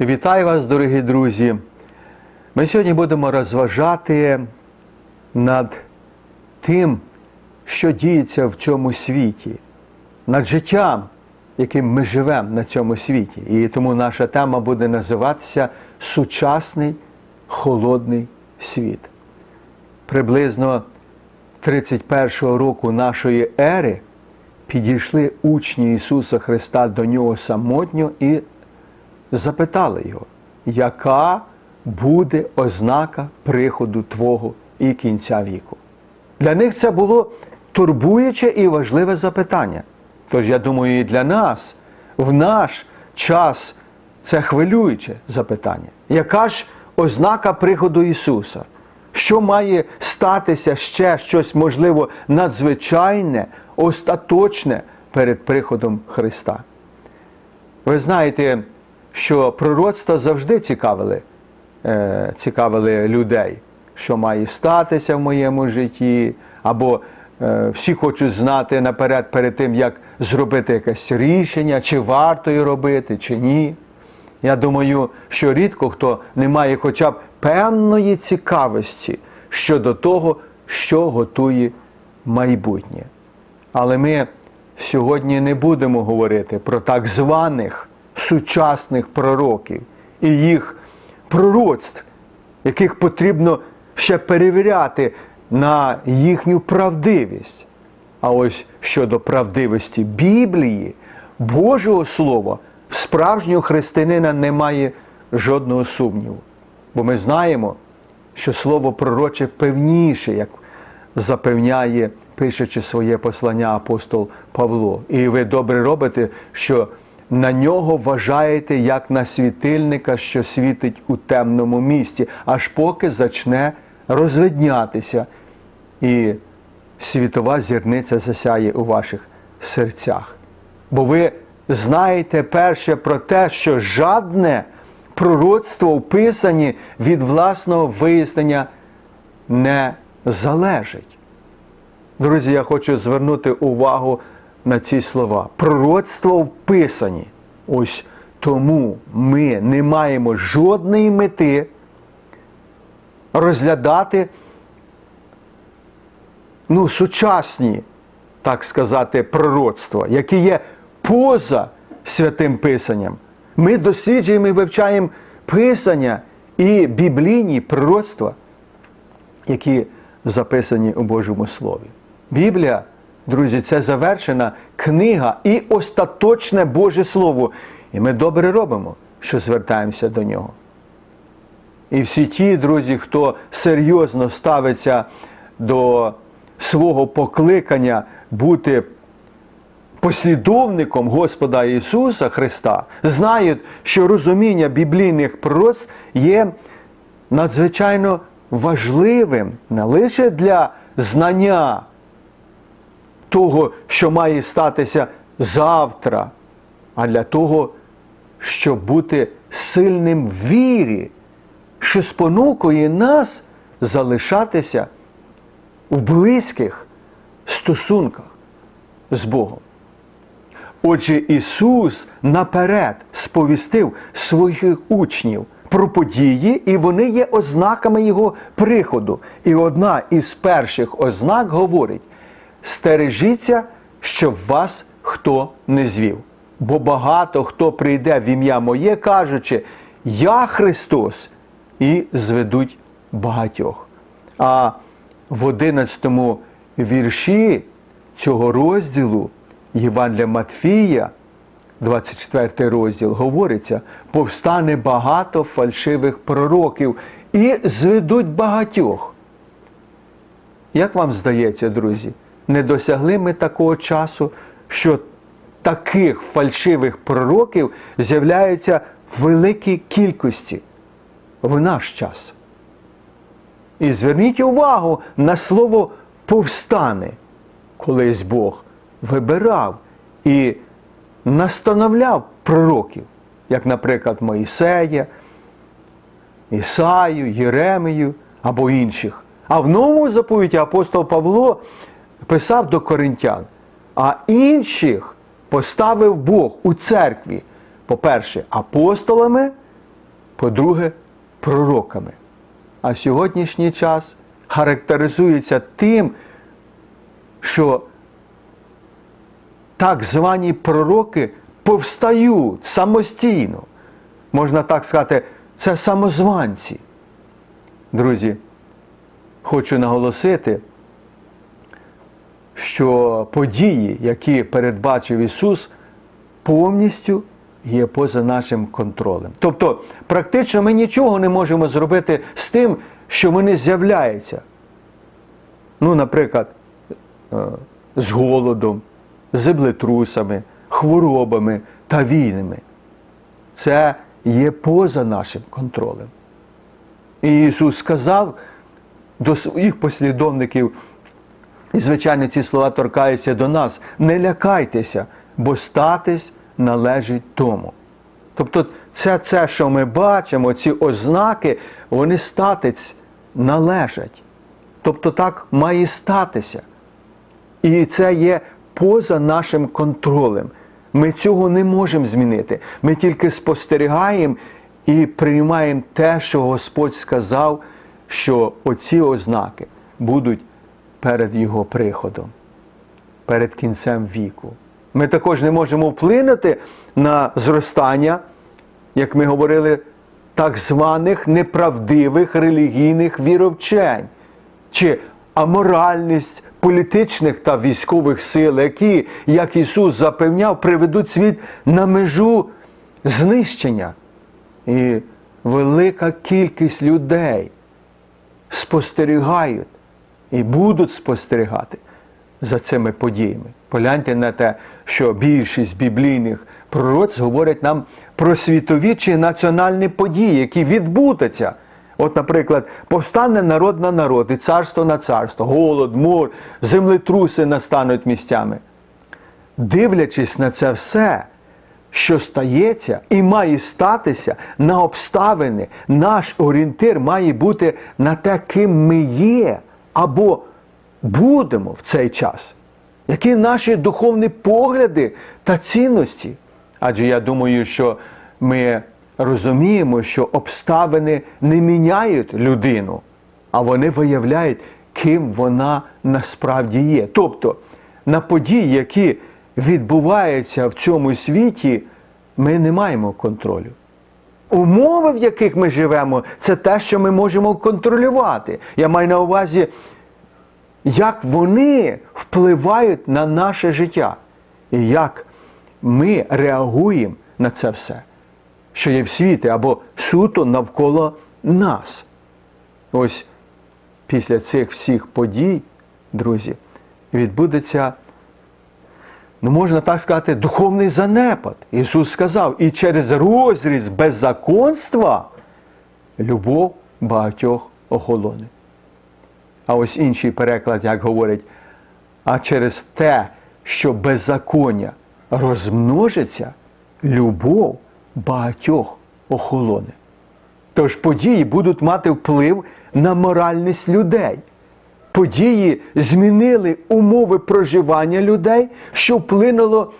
Вітаю вас, дорогі друзі. Ми сьогодні будемо розважати над тим, що діється в цьому світі, над життям, яким ми живемо на цьому світі. І тому наша тема буде називатися Сучасний холодний світ. Приблизно 31-го року нашої ери підійшли учні Ісуса Христа до нього самотньо і запитали його, яка буде ознака приходу Твого і кінця віку. Для них це було турбуюче і важливе запитання. Тож, я думаю, і для нас в наш час це хвилююче запитання. Яка ж ознака приходу Ісуса? Що має статися ще щось, можливо, надзвичайне, остаточне перед приходом Христа? Ви знаєте, що пророцтва завжди цікавили, е, цікавили людей, що має статися в моєму житті, або е, всі хочуть знати наперед перед тим, як зробити якесь рішення, чи варто його робити, чи ні. Я думаю, що рідко хто не має хоча б певної цікавості щодо того, що готує майбутнє. Але ми сьогодні не будемо говорити про так званих сучасних пророків і їх пророцтв, яких потрібно ще перевіряти на їхню правдивість. А ось щодо правдивості Біблії, Божого Слова, в справжнього християнина немає жодного сумніву. Бо ми знаємо, що слово пророче певніше, як запевняє, пишучи своє послання апостол Павло. І ви добре робите, що на нього вважаєте як на світильника, що світить у темному місці, аж поки зачне розвиднятися, і світова зірниця засяє у ваших серцях. Бо ви знаєте перше про те, що жадне пророцтво вписані від власного вияснення не залежить. Друзі, я хочу звернути увагу на ці слова. Пророцтво вписані. Ось тому ми не маємо жодної мети розглядати ну, сучасні, так сказати, пророцтва, які є поза святим Писанням. Ми досліджуємо і вивчаємо Писання і біблійні пророцтва, які записані у Божому Слові. Біблія, друзі, це завершена книга і остаточне Боже Слово. І ми добре робимо, що звертаємося до нього. І всі ті, друзі, хто серйозно ставиться до свого покликання бути послідовником Господа Ісуса Христа, знають, що розуміння біблійних пророцтв є надзвичайно важливим не лише для знання того, що має статися завтра, а для того, щоб бути сильним в вірі, що спонукує нас залишатися в близьких стосунках з Богом. Отже, Ісус наперед сповістив своїх учнів про події, і вони є ознаками Його приходу. І одна із перших ознак говорить: стережіться, щоб вас хто не звів. Бо багато хто прийде в ім'я Моє, кажучи, Я Христос, і зведуть багатьох. А в 11 вірші цього розділу Євангелія Матфія, 24 розділ, говориться: повстане багато фальшивих пророків і зведуть багатьох. Як вам здається, друзі, не досягли ми такого часу, що таких фальшивих пророків з'являється в великій кількості в наш час? І зверніть увагу на слово повстане, колись Бог вибирав і настановляв пророків, як, наприклад, Моїсея, Ісаю, Єремію або інших. А в новому заповіті апостол Павло писав до коринтян, а інших поставив Бог у церкві, по-перше, апостолами, по-друге, пророками. А сьогоднішній час характеризується тим, що так звані пророки повстають самостійно. Можна так сказати, це самозванці. Друзі, хочу наголосити, що події, які передбачив Ісус, повністю є поза нашим контролем. Тобто, практично ми нічого не можемо зробити з тим, що вони з'являються. Ну, наприклад, е, з голодом, землетрусами, хворобами та війнами. Це є поза нашим контролем. І Ісус сказав до своїх послідовників, і, звичайно, ці слова торкаються до нас: не лякайтеся, бо статись належить тому. Тобто, це, це, що ми бачимо, ці ознаки, вони статись належать. Тобто так має статися. І це є поза нашим контролем. Ми цього не можемо змінити. Ми тільки спостерігаємо і приймаємо те, що Господь сказав, що оці ознаки будуть перед Його приходом, перед кінцем віку. Ми також не можемо вплинути на зростання, як ми говорили, так званих неправдивих релігійних віровчень чи аморальність політичних та військових сил, які, як Ісус запевняв, приведуть світ на межу знищення. І велика кількість людей спостерігають і будуть спостерігати за цими подіями. Погляньте на те, що більшість біблійних пророць говорять нам про світові чи національні події, які відбудуться. От, наприклад, повстане народ на народ, і царство на царство, голод, мор, землетруси настануть місцями. Дивлячись на це все, що стається і має статися на обставини, наш орієнтир має бути на те, ким ми є або будемо в цей час. Які наші духовні погляди та цінності? Адже я думаю, що ми розуміємо, що обставини не міняють людину, а вони виявляють, ким вона насправді є. Тобто на події, які відбуваються в цьому світі, ми не маємо контролю. Умови, в яких ми живемо, це те, що ми можемо контролювати. Я маю на увазі, як вони впливають на наше життя, і як ми реагуємо на це все, що є в світі або суто навколо нас. Ось після цих всіх подій, друзі, відбудеться, ну можна так сказати, духовний занепад. Ісус сказав, і через розріз беззаконства любов багатьох охолоне. А ось інший переклад, як говорить, а через те, що беззаконня розмножиться, любов багатьох охолоне. Тож події будуть мати вплив на моральність людей. Події змінили умови проживання людей, що вплинуло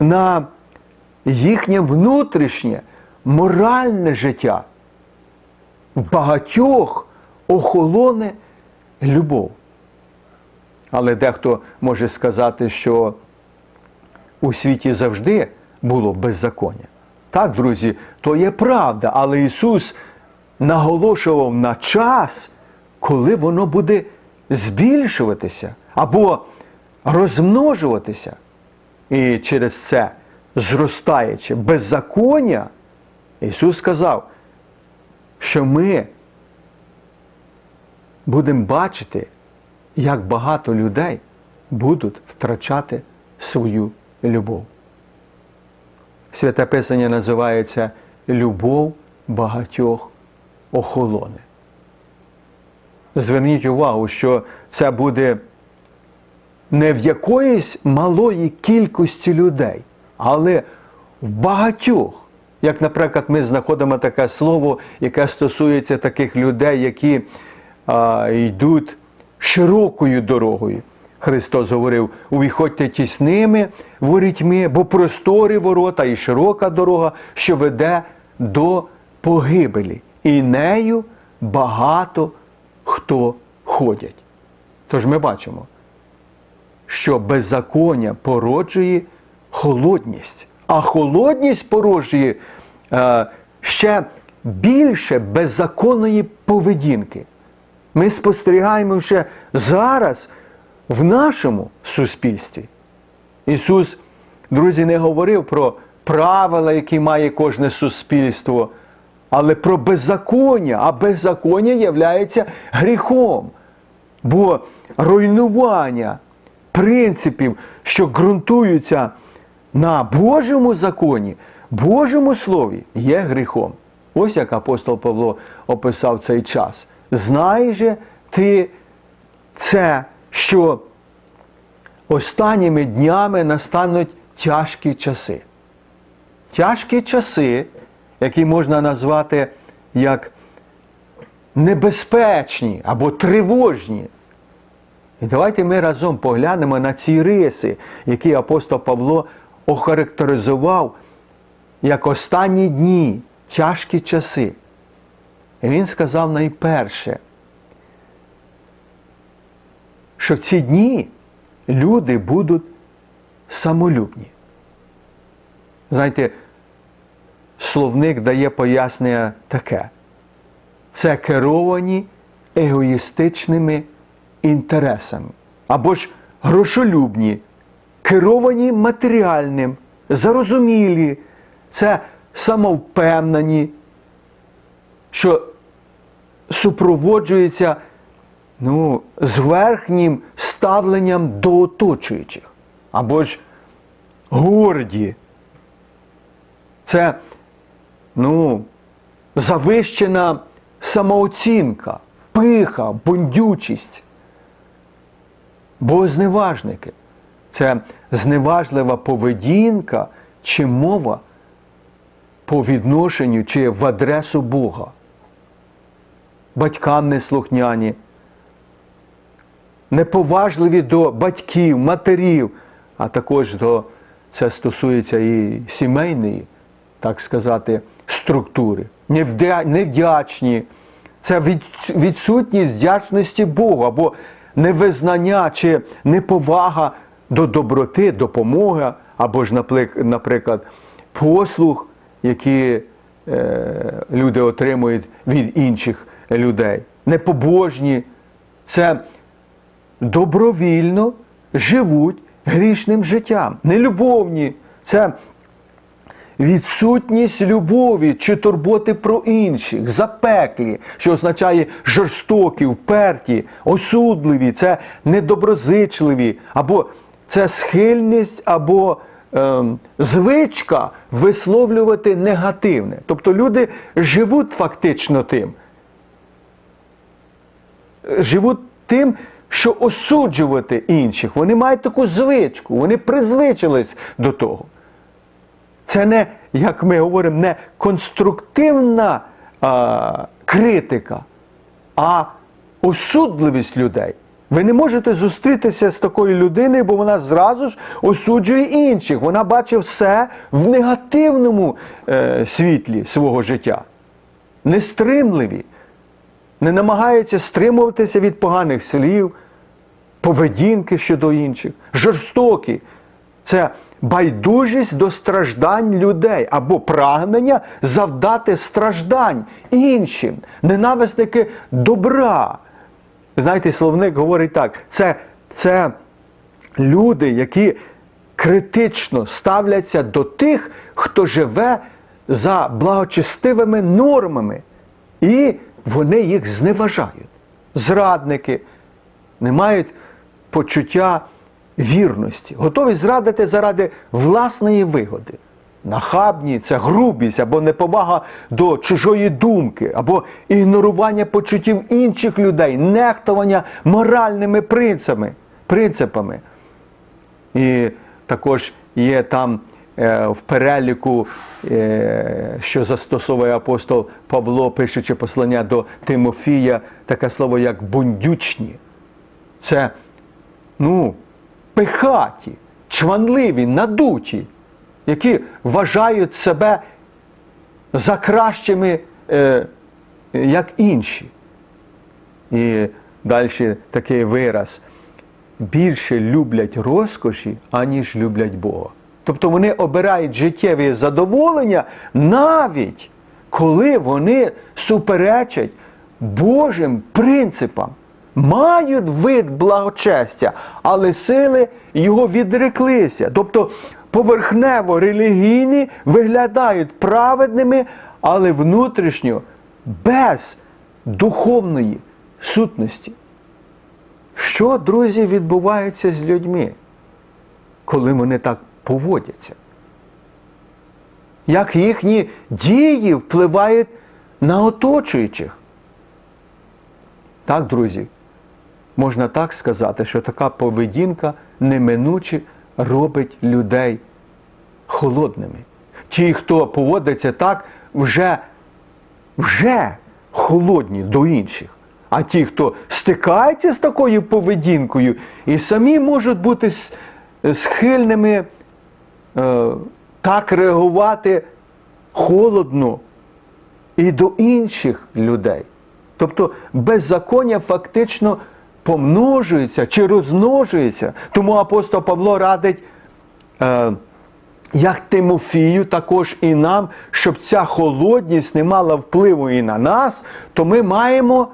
на їхнє внутрішнє моральне життя. Багатьох охолоне любов. Але дехто може сказати, що у світі завжди було беззаконня. Так, друзі, то є правда, але Ісус наголошував на час, коли воно буде збільшуватися або розмножуватися. І через це, зростаючи беззаконня, Ісус сказав, що ми будемо бачити, як багато людей будуть втрачати свою любов. Святе Писання називається Любов багатьох охолоне. Зверніть увагу, що це буде не в якоїсь малої кількості людей, але в багатьох. Як, наприклад, ми знаходимо таке слово, яке стосується таких людей, які а, йдуть широкою дорогою. Христос говорив: увіходьте тісними ворітьми, бо просторі ворота і широка дорога, що веде до погибелі, і нею багато хто ходять. Тож ми бачимо, що беззаконня породжує холодність, а холодність породжує е, ще більше беззаконної поведінки. Ми спостерігаємо ще зараз в нашому суспільстві. Ісус, друзі, не говорив про правила, які має кожне суспільство, але про беззаконня, а беззаконня є гріхом. Бо руйнування принципів, що ґрунтуються на Божому законі, Божому слові, є гріхом. Ось як апостол Павло описав цей час. Знай же ти це, що останніми днями настануть тяжкі часи. Тяжкі часи, які можна назвати як небезпечні або тривожні. І давайте ми разом поглянемо на ці риси, які апостол Павло охарактеризував як останні дні, тяжкі часи. І він сказав найперше, що в ці дні люди будуть самолюбні. Знаєте, словник дає пояснення таке. Це керовані егоїстичними інтересами. Або ж грошолюбні, керовані матеріальним, зарозумілі, це самовпевнені, що супроводжується ну, з верхнім ставленням до оточуючих. Або ж горді. Це ну, завищена самооцінка, пиха, бундючість. Бо зневажники це зневажлива поведінка чи мова по відношенню чи в адресу Бога. Батькам неслухняні, неповажливі до батьків, матерів, а також до це стосується і сімейної, так сказати, структури, невдячні. Це відсутність вдячності Богу або невизнання чи неповага до доброти, допомоги, або ж, наприклад, послуг, які е, люди отримують від інших людей. Непобожні. Це добровільно живуть грішним життям. Нелюбовні. Це відсутність любові чи турботи про інших, запеклі, що означає жорстокі, вперті, осудливі, це недоброзичливі, або це схильність, або ем, звичка висловлювати негативне. Тобто люди живуть фактично тим. Живуть тим, що осуджувати інших. Вони мають таку звичку, вони призвичились до того. Це не, як ми говоримо, не конструктивна а, критика, а осудливість людей. Ви не можете зустрітися з такою людиною, бо вона зразу ж осуджує інших. Вона бачить все в негативному е, світлі свого життя. Нестримливі, не намагаються стримуватися від поганих слів, поведінки щодо інших, жорстокі. Це байдужість до страждань людей або прагнення завдати страждань іншим, ненависники добра. Знаєте, словник говорить так: це, це люди, які критично ставляться до тих, хто живе за благочестивими нормами, і вони їх зневажають. Зрадники не мають почуття вірності, готові зрадити заради власної вигоди. Нахабні це грубість або неповага до чужої думки, або ігнорування почуттів інших людей, нехтування моральними принципами. принципами. І також є там е, в переліку, е, що застосовує апостол Павло, пишучи послання до Тимофія, таке слово як бундючні. Це ну, пихаті, чванливі, надуті, які вважають себе за кращими е, як інші. І далі такий вираз. Більше люблять розкоші, аніж люблять Бога. Тобто вони обирають життєві задоволення навіть коли вони суперечать Божим принципам, мають вид благочестя, але сили його відреклися. Тобто поверхнево релігійні виглядають праведними, але внутрішньо без духовної сутності. Що, друзі, відбувається з людьми, коли вони так поводяться? Як їхні дії впливають на оточуючих? Так, друзі, можна так сказати, що така поведінка неминуче робить людей холодними. Ті, хто поводиться так, вже, вже холодні до інших. А ті, хто стикається з такою поведінкою, і самі можуть бути схильними е, так реагувати холодно і до інших людей. Тобто беззаконня фактично помножується чи розмножується. Тому апостол Павло радить, е, як Тимофію, також і нам, щоб ця холодність не мала впливу і на нас, то ми маємо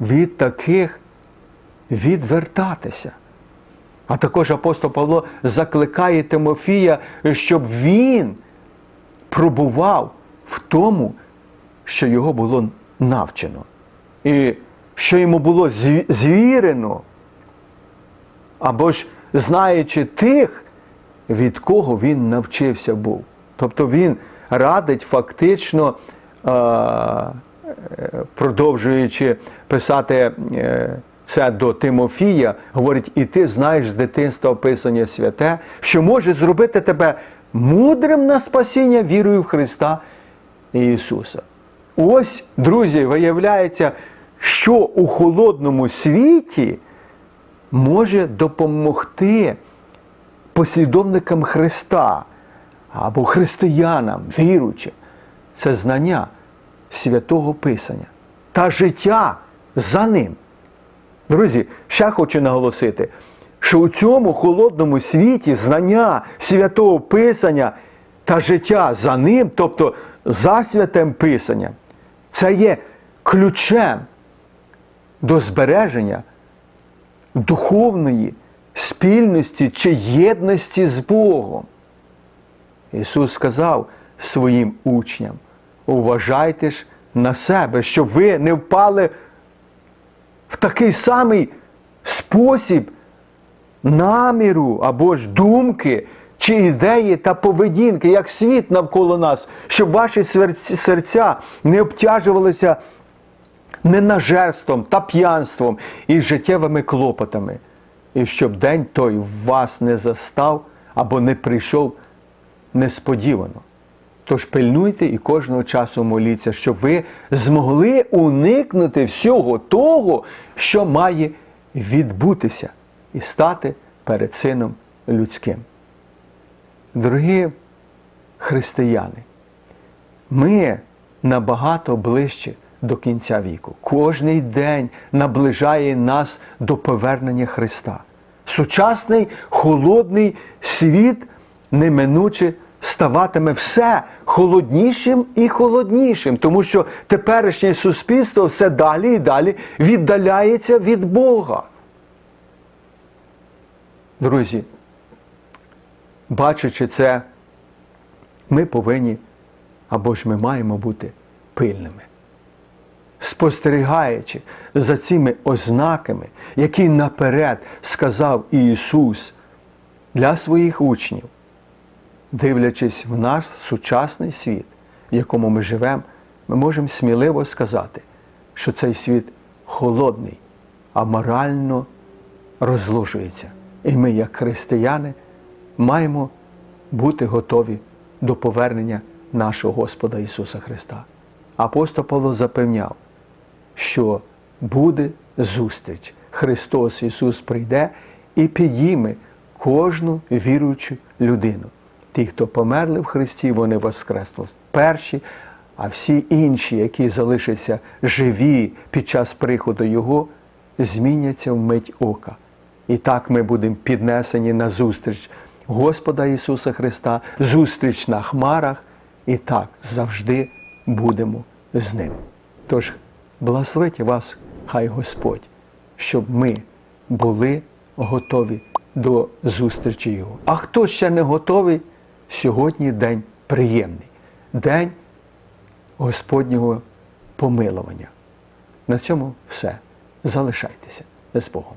від таких відвертатися. А також апостол Павло закликає Тимофія, щоб він пробував в тому, що його було навчено. І що йому було звірено, або ж знаючи тих, від кого він навчився був. Тобто він радить фактично, продовжуючи писати е, це до Тимофія, говорить, і ти знаєш з дитинства Писання святе, що може зробити тебе мудрим на спасіння вірою в Христа Ісуса. Ось, друзі, виявляється, що у холодному світі може допомогти послідовникам Христа або християнам, віруючим. Це знання святого Писання та життя за ним. Друзі, ще хочу наголосити, що у цьому холодному світі знання святого Писання та життя за ним, тобто за святим Писанням, це є ключем до збереження духовної спільності чи єдності з Богом. Ісус сказав своїм учням: уважайте ж на себе, щоб ви не впали в такий самий спосіб наміру або ж думки, чи ідеї та поведінки, як світ навколо нас, щоб ваші серця не обтяжувалися ненажерством та п'янством і життєвими клопотами, і щоб день той вас не застав або не прийшов несподівано. Тож пильнуйте і кожного часу моліться, щоб ви змогли уникнути всього того, що має відбутися, і стати перед Сином людським. Дорогі християни, ми набагато ближче до кінця віку. Кожний день наближає нас до повернення Христа. Сучасний холодний світ неминуче ставатиме все холоднішим і холоднішим, тому що теперішнє суспільство все далі і далі віддаляється від Бога. Друзі, бачачи це, ми повинні або ж ми маємо бути пильними. Спостерігаючи за цими ознаками, які наперед сказав Ісус для своїх учнів дивлячись в наш сучасний світ, в якому ми живемо, ми можемо сміливо сказати, що цей світ холодний, а морально розложується. І ми, як християни, маємо бути готові до повернення нашого Господа Ісуса Христа. Апостол Павло запевняв, що буде зустріч. Христос Ісус прийде і підійме кожну віруючу людину. Ті, хто померли в Христі, вони воскреснуть перші, а всі інші, які залишаться живі під час приходу Його, зміняться в мить ока. І так ми будемо піднесені на зустріч Господа Ісуса Христа, зустріч на хмарах, і так завжди будемо з Ним. Тож благословить вас, хай Господь, щоб ми були готові до зустрічі Його. А хто ще не готовий, сьогодні день приємний, день Господнього помилування. На цьому все. Залишайтеся з Богом.